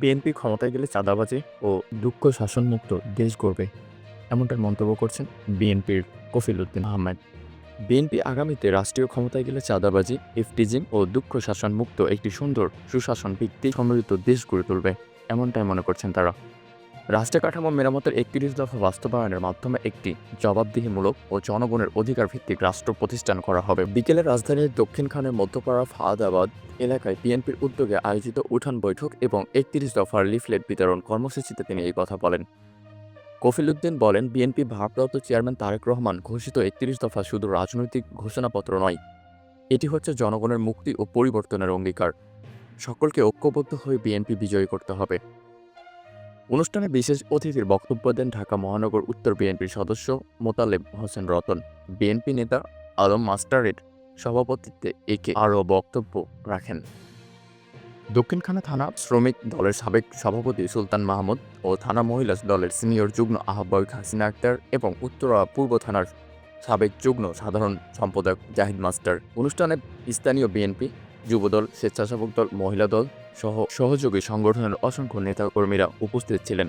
BNP ক্ষমতায় গেলে চাঁদাবাজি ও দুঃখ শাসনমুক্ত দেশ গড়বে, এমনটাই মন্তব্য করছেন বিএনপির কফিল উদ্দিন আহমেদ। বিএনপি আগামীতে রাষ্ট্রীয় ক্ষমতায় গেলে চাঁদাবাজি ইফটিজিং ও দুঃখ শাসনমুক্ত একটি সুন্দর সুশাসন ভিত্তি সমৃদ্ধ দেশ গড়ে তুলবে, এমনটাই মনে করছেন তারা। রাষ্ট্র কাঠামো মেরামতের একত্রিশ দফা বাস্তবায়নের মাধ্যমে একটি জবাবদিহিমূলক ও জনগণের অধিকার ভিত্তিক রাষ্ট্র প্রতিষ্ঠান করা হবে। বিকেলে রাজধানীর দক্ষিণখানের মধ্যপাড়া ফাহাদাবাদ এলাকায় বিএনপির উদ্যোগে আয়োজিত উঠান বৈঠক এবং একত্রিশ দফার লিফলেট বিতরণ কর্মসূচিতে তিনি এই কথা বলেন। কফিল উদ্দিন বলেন, বিএনপি ভারপ্রাপ্ত চেয়ারম্যান তারেক রহমান ঘোষিত একত্রিশ দফা শুধু রাজনৈতিক ঘোষণাপত্র নয়, এটি হচ্ছে জনগণের মুক্তি ও পরিবর্তনের অঙ্গীকার। সকলকে ঐক্যবদ্ধ হয়ে বিএনপি বিজয়ী করতে হবে। অনুষ্ঠানে বিশেষ অতিথির বক্তব্য দেন ঢাকা মহানগর উত্তর বিএনপির সদস্য মোতালেব হোসেন রতন বিএনপি নেতা আলম মাস্টারের সভাপতিত্বে একে আরও বক্তব্য রাখেন। দক্ষিণখানা থানা শ্রমিক দলের সাবেক সভাপতি সুলতান মাহমুদ ও থানা মহিলা দলের সিনিয়র যুগ্ম আহ্বায়ক হাসিনা আক্তার এবং উত্তরা পূর্ব থানার সাবেক যুগ্ম সাধারণ সম্পাদক জাহিদ মাস্টার। অনুষ্ঠানে স্থানীয় বিএনপি যুবদল স্বেচ্ছাসেবক দল মহিলা দল সহ সহযোগী সংগঠনের অসংখ্য নেতাকর্মীরা উপস্থিত ছিলেন।